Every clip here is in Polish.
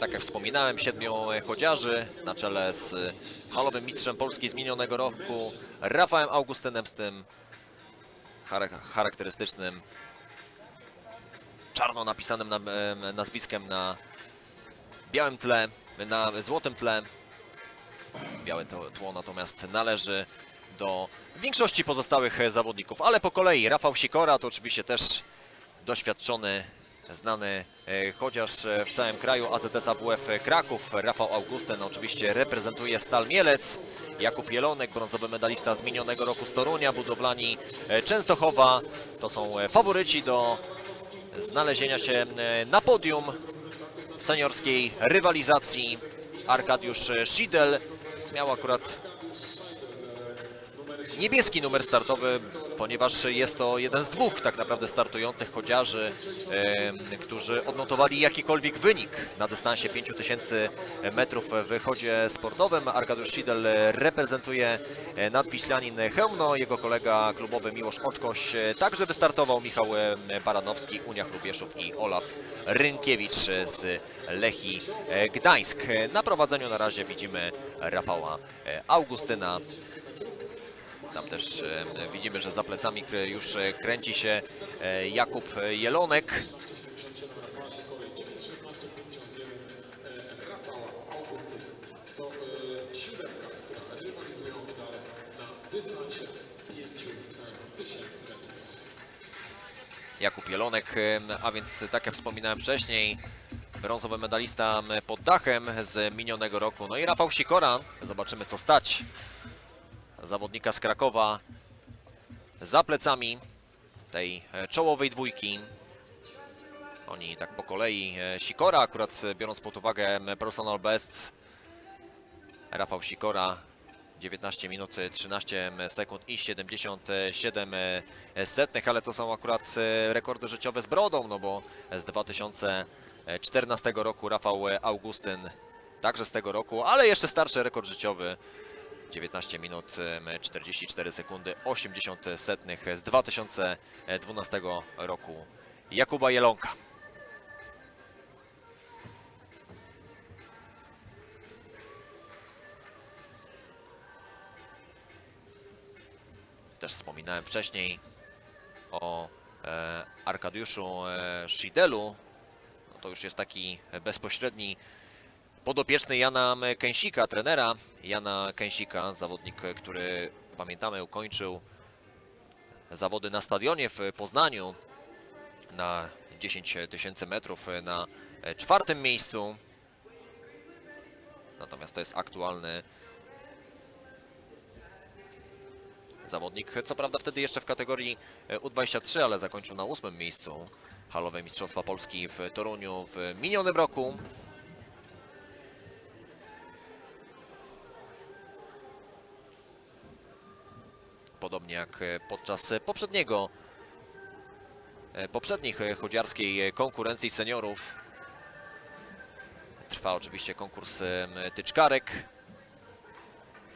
tak jak wspominałem, siedmiu chodziarzy na czele z halowym mistrzem Polski z minionego roku Rafałem Augustynem z tym chara- charakterystycznym czarno napisanym na, em, nazwiskiem na białym tle, na złotym tle. Białe tło natomiast należy do większości pozostałych zawodników, ale po kolei Rafał Sikora to oczywiście też doświadczony, znany e, chociaż e, w całym kraju AZS AWF Kraków. Rafał Augustyn oczywiście reprezentuje Stal Mielec. Jakub Jelonek, brązowy medalista z minionego roku z Torunia, budowlani e, Częstochowa. To są faworyci do znalezienia się na podium seniorskiej rywalizacji. Arkadiusz Szidel miał akurat niebieski numer startowy, ponieważ jest to jeden z dwóch tak naprawdę startujących chodziarzy, którzy odnotowali jakikolwiek wynik na dystansie 5000 metrów w chodzie sportowym. Arkadiusz Szidel reprezentuje e, nadwiślanin Chełmno, jego kolega klubowy Miłosz Oczkoś także wystartował, Michał Baranowski, Unia Chrubieszów i Olaf Rynkiewicz z Lechii e, Gdańsk. Na prowadzeniu na razie widzimy Rafała e, Augustyna, tam też e, widzimy, że za plecami już e, kręci się e, Jakub Jelonek. Jakub Jelonek, a więc tak jak wspominałem wcześniej, brązowy medalista pod dachem z minionego roku. No i Rafał Sikora, zobaczymy co stać zawodnika z Krakowa za plecami tej e, czołowej dwójki. Oni tak po kolei. e, Sikora akurat e, biorąc pod uwagę personal bests. Rafał Sikora 19 minut e, 13 sekund i 77 e, setnych, ale to są akurat rekordy życiowe z brodą, no bo z 2014 roku Rafał Augustyn także z tego roku, ale jeszcze starszy rekord życiowy 19 minut em, 44 sekundy 80 setnych z 2012 roku Jakuba Jelonka. Też wspominałem wcześniej o e, Arkadiuszu e, Szidelu. No to już jest taki bezpośredni podopieczny Jana Kęsika, trenera Jana Kęsika, zawodnik, który pamiętamy ukończył zawody na stadionie w Poznaniu na 10 tysięcy metrów na czwartym miejscu. Natomiast to jest aktualny zawodnik, co prawda wtedy jeszcze w kategorii U23, ale zakończył na ósmym miejscu halowe Mistrzostwa Polski w Toruniu w minionym roku. Podobnie jak e, podczas e, poprzedniego e, poprzednich chodziarskiej konkurencji seniorów. Trwa oczywiście konkurs tyczkarek.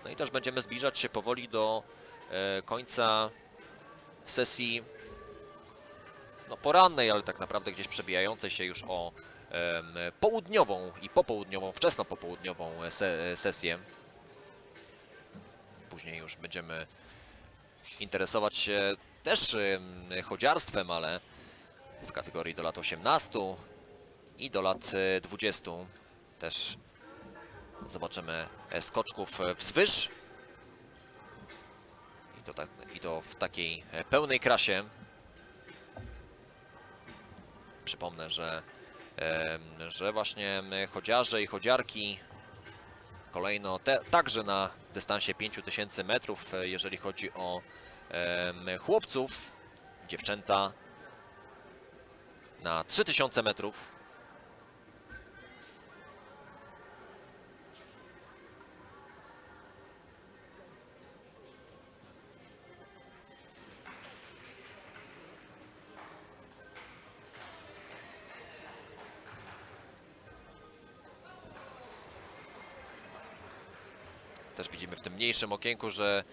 No i też będziemy zbliżać się powoli do końca sesji no, porannej, ale tak naprawdę gdzieś przebijającej się już o południową i popołudniową, wczesno popołudniową se, sesję. Później już będziemy interesować się też em, chodziarstwem, ale w kategorii do lat 18 i do lat e, 20 też zobaczymy e, skoczków e, wzwyż i to, tak, i to w takiej e, pełnej krasie. Przypomnę, że, że właśnie chodziarze i chodziarki kolejno te, także na dystansie 5000 metrów, e, jeżeli chodzi o em, chłopców, dziewczęta na 3000 metrów. Też widzimy w tym mniejszym okienku, że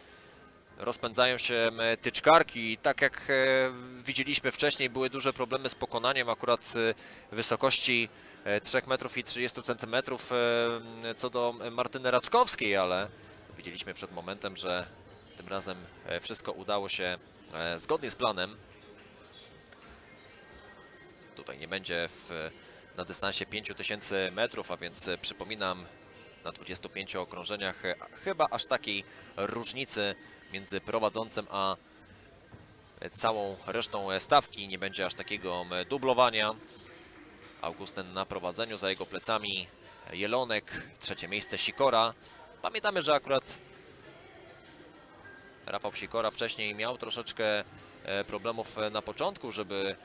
rozpędzają się em, tyczkarki. Tak jak e, widzieliśmy wcześniej, były duże problemy z pokonaniem akurat e, wysokości e, 3 metrów i 30 centymetrów e, co do Martyny Raczkowskiej, ale widzieliśmy przed momentem, że tym razem e, wszystko udało się e, zgodnie z planem. Tutaj nie będzie w, na dystansie 5000 metrów, a więc e, przypominam na 25 okrążeniach e, chyba aż takiej różnicy między prowadzącym a całą resztą e, stawki. Nie będzie aż takiego dublowania. Augustyn na prowadzeniu, za jego plecami Jelonek, trzecie miejsce Sikora. Pamiętamy, że akurat Rafał Sikora wcześniej miał troszeczkę e, problemów e, na początku, żeby,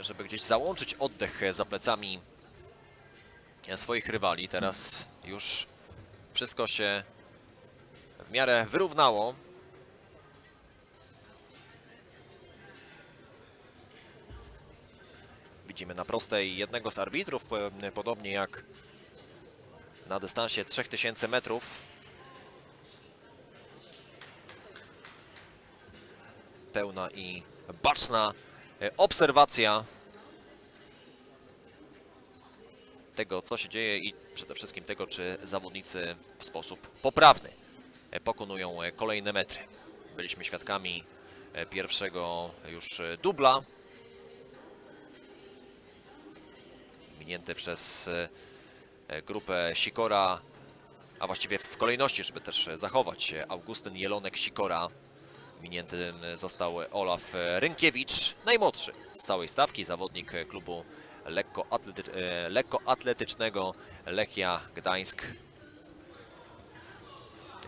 żeby gdzieś załączyć oddech e, za plecami e, swoich rywali. Teraz już wszystko się w miarę wyrównało. Widzimy na prostej jednego z arbitrów, po- podobnie jak na dystansie 3000 metrów. Pełna i baczna e, obserwacja tego, co się dzieje i przede wszystkim tego, czy zawodnicy w sposób poprawny e, pokonują e, kolejne metry. Byliśmy świadkami e, pierwszego już dubla. Minięty przez grupę Sikora, a właściwie w kolejności, żeby też zachować Augustyn Jelonek Sikora. Miniętym został Olaf Rynkiewicz, najmłodszy z całej stawki, zawodnik klubu lekkoatlety- e, lekkoatletycznego Lechia Gdańsk.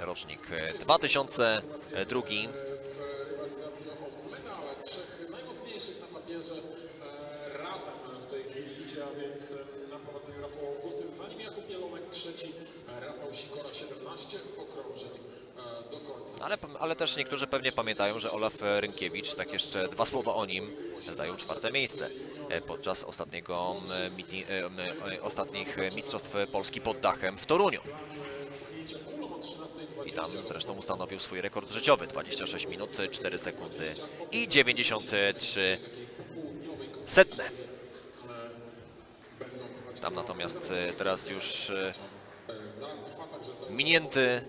Rocznik e, 2002. w rywalizacji o medale trzech najmocniejszych na papierze e, razem w tej chwili idzie, a więc e, na prowadzeniu Rafał Augustyn, za nim Jakub Jelonek trzeci, Rafał Sikora 17 okrążeń. Ale, ale też niektórzy pewnie pamiętają, że Olaf Rynkiewicz, tak jeszcze dwa słowa o nim, zajął czwarte miejsce e, podczas ostatniego, e, e, ostatnich Mistrzostw Polski pod dachem w Toruniu. I tam zresztą ustanowił swój rekord życiowy 26 minut 4 sekundy i 93 setne. Tam natomiast e, teraz już e, minięty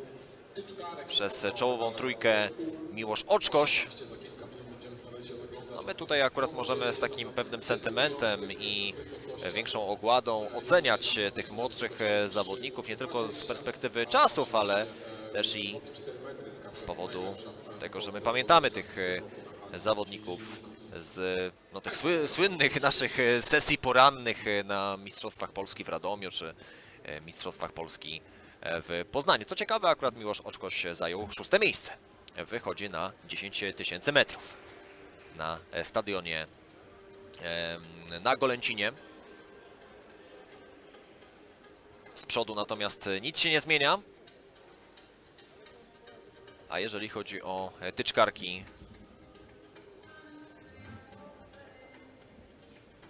przez czołową trójkę Miłosz Oczkoś. No my tutaj akurat możemy z takim pewnym sentymentem i większą ogładą oceniać tych młodszych zawodników nie tylko z perspektywy czasów, ale też i z powodu tego, że my pamiętamy tych zawodników z no, tych sły, słynnych naszych sesji porannych na Mistrzostwach Polski w Radomiu czy Mistrzostwach Polski w Poznaniu. Co ciekawe, akurat Miłosz Oczkoś zajął szóste miejsce. Wychodzi na 10 tysięcy metrów na e, stadionie na Golęcinie. Z przodu natomiast nic się nie zmienia. A jeżeli chodzi o e, tyczkarki,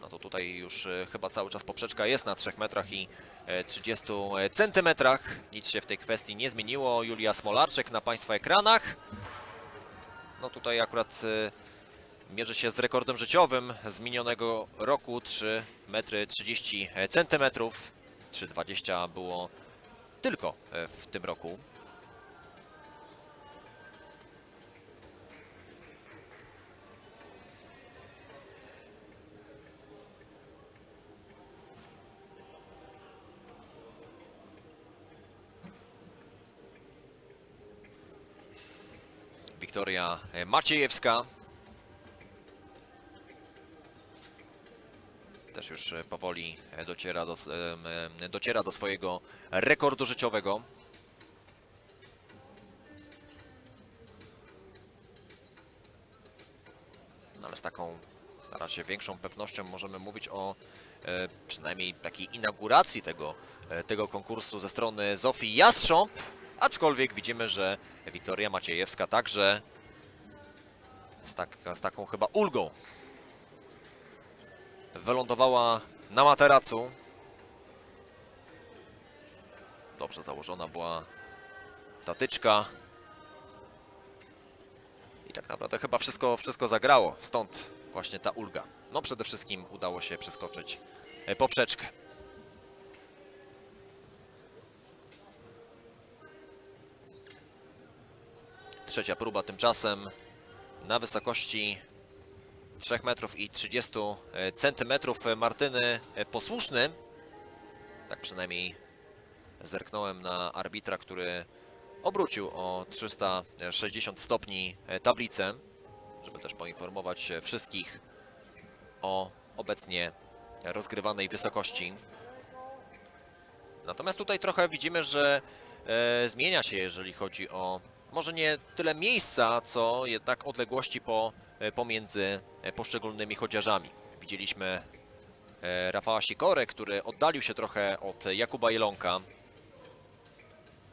no to tutaj już e, chyba cały czas poprzeczka jest na 3 metrach i 30 centymetrach. Nic się w tej kwestii nie zmieniło. Julia Smolarczyk na Państwa ekranach. No tutaj akurat e, mierzy się z rekordem życiowym z minionego roku 3 metry 30 centymetrów. 3,20 było tylko e, w tym roku. Wiktoria e, Maciejewska. Też już e, powoli e, dociera do, dociera do swojego rekordu życiowego. No ale z taką na razie większą pewnością możemy mówić o przynajmniej takiej inauguracji tego, tego konkursu ze strony Zofii Jastrząb. Aczkolwiek widzimy, że Wiktoria Maciejewska także z, tak, z taką chyba ulgą wylądowała na materacu. Dobrze założona była tatyczka. I tak naprawdę chyba wszystko, wszystko zagrało, stąd właśnie ta ulga. No przede wszystkim udało się przeskoczyć poprzeczkę. Trzecia próba tymczasem na wysokości 3 metrów i 30 centymetrów Martyny e, posłuszny. Tak przynajmniej zerknąłem na arbitra, który obrócił o 360 stopni e, tablicę, żeby też poinformować e, wszystkich o obecnie rozgrywanej wysokości. Natomiast tutaj trochę widzimy, że e, zmienia się, jeżeli chodzi o może nie tyle miejsca, co jednak odległości po, e, pomiędzy e, poszczególnymi chodziarzami. Widzieliśmy e, Rafała Sikorę, który oddalił się trochę od Jakuba Jelonka.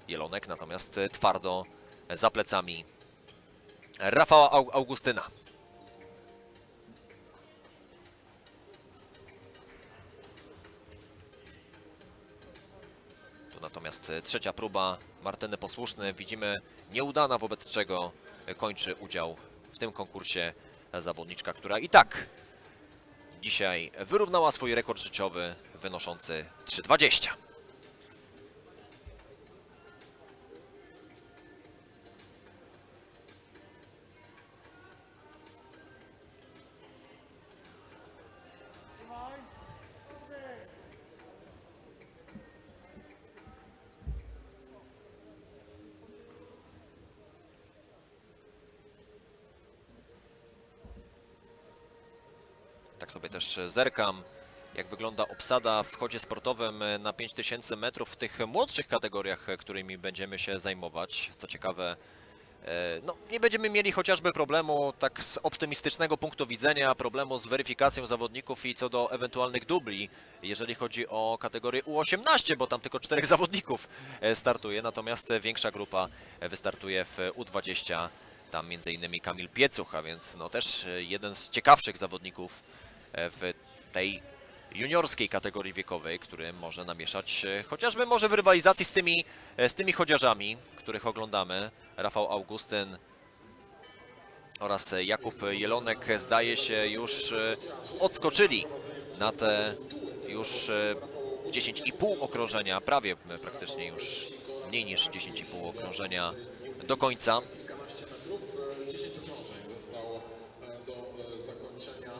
Jelonek natomiast twardo za plecami Rafała Au- Augustyna. Tu natomiast trzecia próba Martyny Posłuszny widzimy nieudana, wobec czego kończy udział w tym konkursie zawodniczka, która i tak dzisiaj wyrównała swój rekord życiowy wynoszący 3,20. Sobie też zerkam, jak wygląda obsada w chodzie sportowym na 5000 metrów w tych młodszych kategoriach, którymi będziemy się zajmować. Co ciekawe, e, no, nie będziemy mieli chociażby problemu tak z optymistycznego punktu widzenia, problemu z weryfikacją zawodników i co do ewentualnych dubli, jeżeli chodzi o kategorię U18, bo tam tylko czterech zawodników e, startuje, natomiast większa grupa wystartuje w U20. Tam m.in. Kamil Piecuch, a więc no też e, jeden z ciekawszych zawodników w tej juniorskiej kategorii wiekowej, który może namieszać e, chociażby może w rywalizacji z tymi, e, z tymi chodziarzami, których oglądamy. Rafał Augustyn oraz e, Jakub Jelonek e, zdaje się już e, odskoczyli na te już e, 10,5 okrążenia, prawie e, praktycznie już mniej niż 10,5 okrążenia do końca. Kilkanaście metrów, e, 10 okrążeń zostało e, do e, zakończenia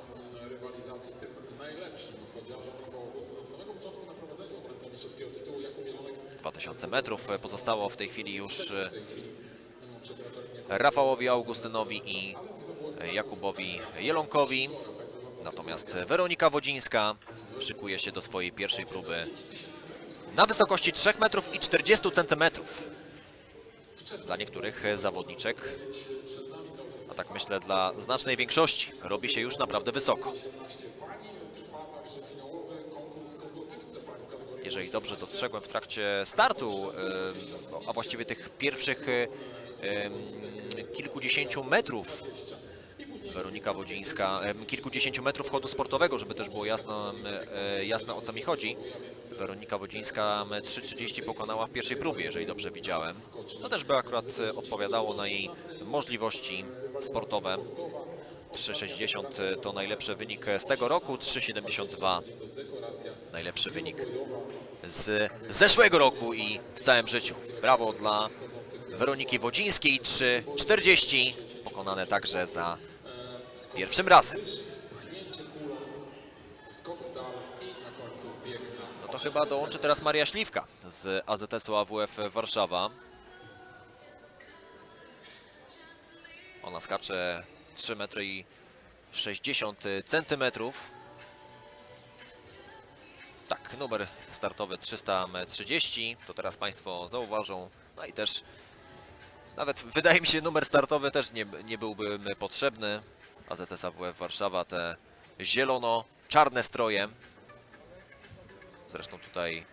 m, rywalizacji tym najlepszym chodziarzem Rafał Augustyn. Od samego początku na prowadzeniu obrońca mistrzowskiego tytułu Jakub Jelonek 2000 metrów pozostało w tej chwili już e, Rafałowi Augustynowi i Jakubowi Jelonkowi. Natomiast Weronika Wodzińska szykuje się do swojej pierwszej próby na wysokości 3 metrów i 40 centymetrów. Dla niektórych zawodniczek, a tak myślę dla znacznej większości, robi się już naprawdę wysoko. 17 pani. Trwa także finałowy konkurs kondutyczce pań w kategorii jeżeli dobrze dostrzegłem w trakcie startu, a właściwie tych pierwszych e, kilkudziesięciu metrów Weronika Wodzińska, kilkudziesięciu metrów chodu sportowego, żeby też było jasno, e, jasne o co mi chodzi. Weronika Wodzińska em, 3.30 pokonała w pierwszej próbie, jeżeli dobrze widziałem. To też by akurat e, odpowiadało na jej możliwości sportowe. 3.60 to najlepszy wynik z tego roku, 3.72 najlepszy wynik z zeszłego roku i w całym życiu. Brawo dla Weroniki Wodzińskiej, 3.40 pokonane także za pierwszym razem. No to chyba dołączy teraz Maria Śliwka z AZS-u AWF Warszawa. Ona skacze 3 metry i 60 centymetrów. Tak, numer startowy 330, to teraz Państwo zauważą. No i też nawet wydaje mi się numer startowy też nie, nie byłby potrzebny. AZS AWF Warszawa te zielono-czarne stroje. Zresztą tutaj,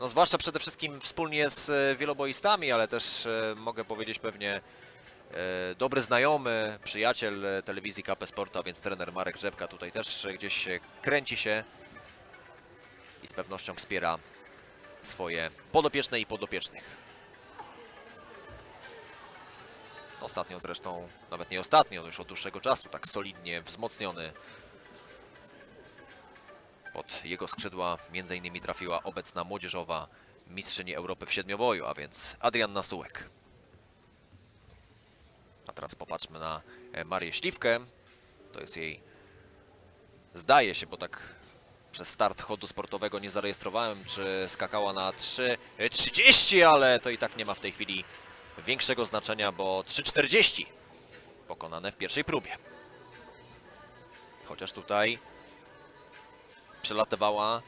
no zwłaszcza przede wszystkim wspólnie z e, wieloboistami, ale też e, mogę powiedzieć pewnie e, dobry znajomy, przyjaciel telewizji KP Sporta, więc trener Marek Rzepka tutaj też gdzieś kręci się i z pewnością wspiera swoje podopieczne i podopiecznych. Ostatnio zresztą, nawet nie ostatnio, już od dłuższego czasu, tak solidnie wzmocniony Pod jego skrzydła innymi trafiła obecna młodzieżowa mistrzyni Europy w siedmioboju, a więc Adrianna Sułek. A teraz popatrzmy na Marię Śliwkę. To jest jej, zdaje się, bo tak przez start chodu sportowego nie zarejestrowałem, czy skakała na 3.30, ale to i tak nie ma w tej chwili większego znaczenia, bo 3.40 pokonane w pierwszej próbie. Chociaż tutaj przelatywała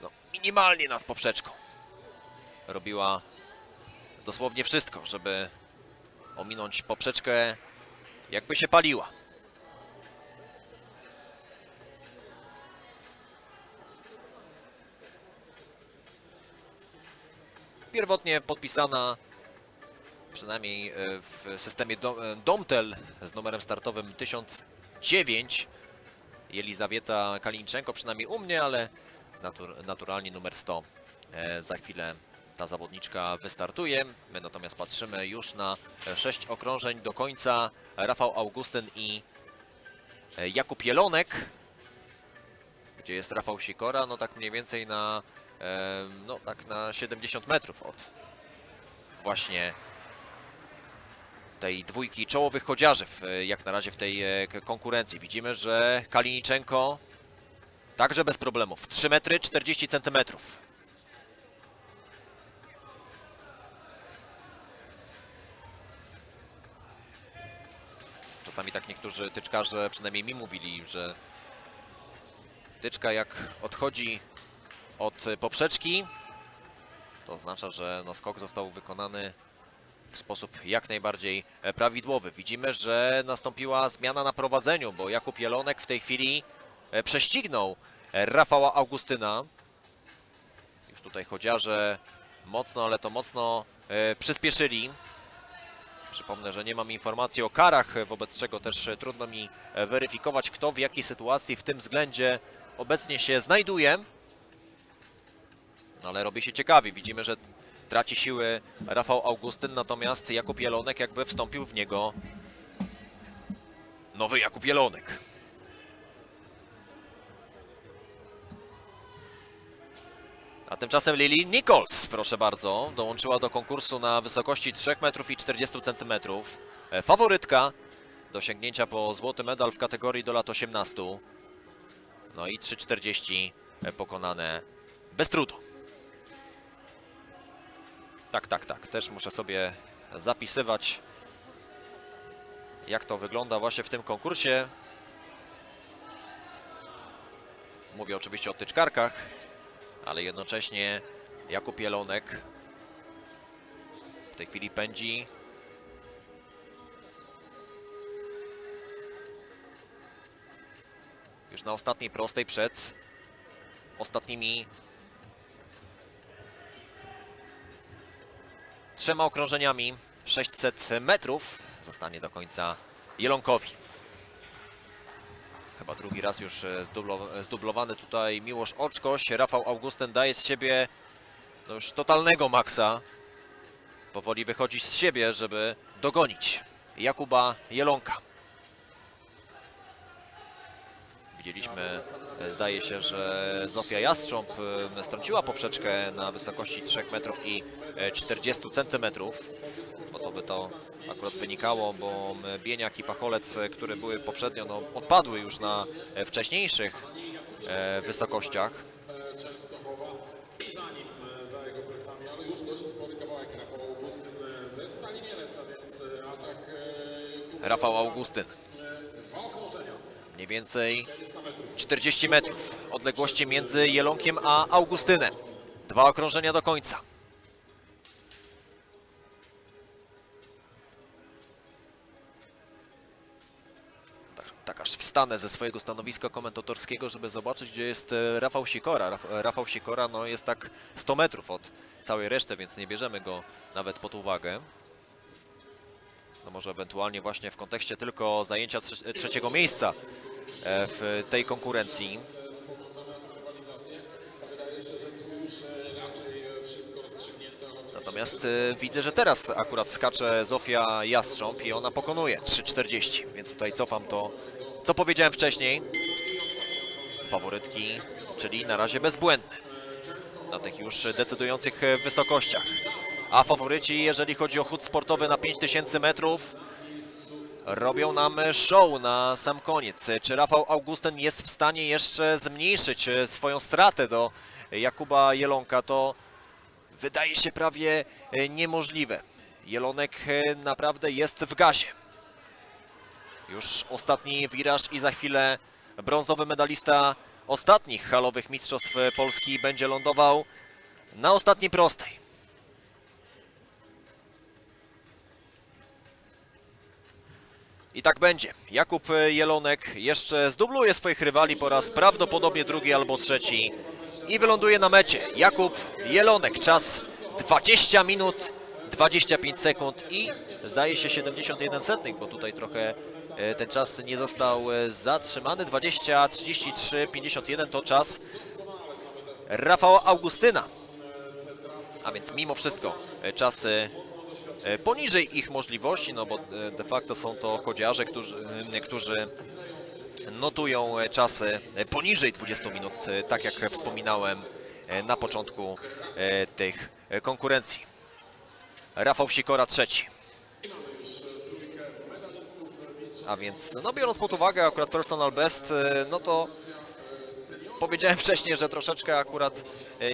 no, minimalnie nad poprzeczką. Robiła dosłownie wszystko, żeby ominąć poprzeczkę, jakby się paliła. Pierwotnie podpisana przynajmniej e, w systemie e, Domtel z numerem startowym 1009 Jelizawieta Kalinczenko, przynajmniej u mnie, ale natur- naturalnie numer 100 e, za chwilę ta zawodniczka wystartuje. My natomiast patrzymy już na sześć okrążeń do końca. Rafał Augustyn i Jakub Jelonek. Gdzie jest Rafał Sikora? No tak mniej więcej na, no tak na 70 metrów od właśnie tej dwójki czołowych chodziarzy, jak na razie w tej e, konkurencji. Widzimy, że Kaliniczenko także bez problemów. 3 metry 40 centymetrów. Czasami tak niektórzy tyczkarze, przynajmniej mi mówili, że tyczka jak odchodzi od poprzeczki, to oznacza, że no, skok został wykonany w sposób jak najbardziej e, prawidłowy. Widzimy, że nastąpiła zmiana na prowadzeniu, bo Jakub Jelonek w tej chwili e, prześcignął e, Rafała Augustyna. Już tutaj chodziarze mocno, ale to mocno przyspieszyli. Przypomnę, że nie mam informacji o karach, wobec czego też trudno mi weryfikować, kto w jakiej sytuacji w tym względzie obecnie się znajduje. No ale robi się ciekawie. Widzimy, że traci siły Rafał Augustyn, natomiast Jakub Jelonek jakby wstąpił w niego nowy Jakub Jelonek. A tymczasem Lili Nichols, proszę bardzo, dołączyła do konkursu na wysokości 3 metrów i 40 centymetrów. E, Faworytka do sięgnięcia po złoty medal w kategorii do lat 18. No i 3,40 pokonane bez trudu. Tak, tak, tak. Też muszę sobie zapisywać, jak to wygląda właśnie w tym konkursie. Mówię oczywiście o tyczkarkach, ale jednocześnie Jakub Jelonek w tej chwili pędzi. Już na ostatniej prostej przed ostatnimi trzema okrążeniami 600 metrów zostanie do końca Jelonkowi. Chyba drugi raz już e, zdublo- zdublowany tutaj Miłosz Oczkoś. Rafał Augustyn daje z siebie no już totalnego maksa. Powoli wychodzi z siebie, żeby dogonić Jakuba Jelonka. Widzieliśmy, e, zdaje się, że Zofia Jastrząb e, strąciła poprzeczkę na wysokości 3 metrów i e, 40 centymetrów. Bo to by to akurat wynikało, bo Bieniak i Pacholec, e, które były poprzednio, no, odpadły już na e, wcześniejszych e, wysokościach. e, Częstochowa więcej 400 metrów. 40 metrów odległości między Jelonkiem a Augustynem. Dwa okrążenia do końca. Tak, tak aż wstanę ze swojego stanowiska komentatorskiego, żeby zobaczyć, gdzie jest e, Rafał Sikora. Raf, Rafał Sikora no, jest tak 100 metrów od całej reszty, więc nie bierzemy go nawet pod uwagę. No może ewentualnie właśnie w kontekście tylko zajęcia trze- trzeciego miejsca e, w tej konkurencji. Natomiast e, widzę, że teraz akurat skacze Zofia Jastrząb i ona pokonuje 3,40, więc tutaj cofam to, co powiedziałem wcześniej. faworytki, czyli na razie bezbłędny na tych już decydujących wysokościach. A faworyci, jeżeli chodzi o chód sportowy na 5000 metrów, robią nam show na sam koniec. Czy Rafał Augustyn jest w stanie jeszcze zmniejszyć swoją stratę do Jakuba Jelonka? To wydaje się prawie niemożliwe. Jelonek naprawdę jest w gazie. Już ostatni wiraż i za chwilę brązowy medalista ostatnich halowych mistrzostw Polski będzie lądował na ostatniej prostej. I tak będzie. Jakub Jelonek jeszcze zdubluje swoich rywali po raz prawdopodobnie drugi albo trzeci i wyląduje na mecie. Jakub Jelonek, czas 20 minut 25 sekund i zdaje się 71 setnych, bo tutaj trochę e, ten czas nie został e, zatrzymany. 20, 33, 51 to czas Rafała Augustyna. A więc mimo wszystko e, czasy poniżej ich możliwości, no bo e, de facto są to chodziarze, którzy, e, którzy notują e, czasy e, poniżej 20 minut, e, tak jak wspominałem e, na początku e, tych e, konkurencji. Rafał Sikora trzeci. A więc, no biorąc pod uwagę akurat personal best, e, no to powiedziałem wcześniej, że troszeczkę akurat e,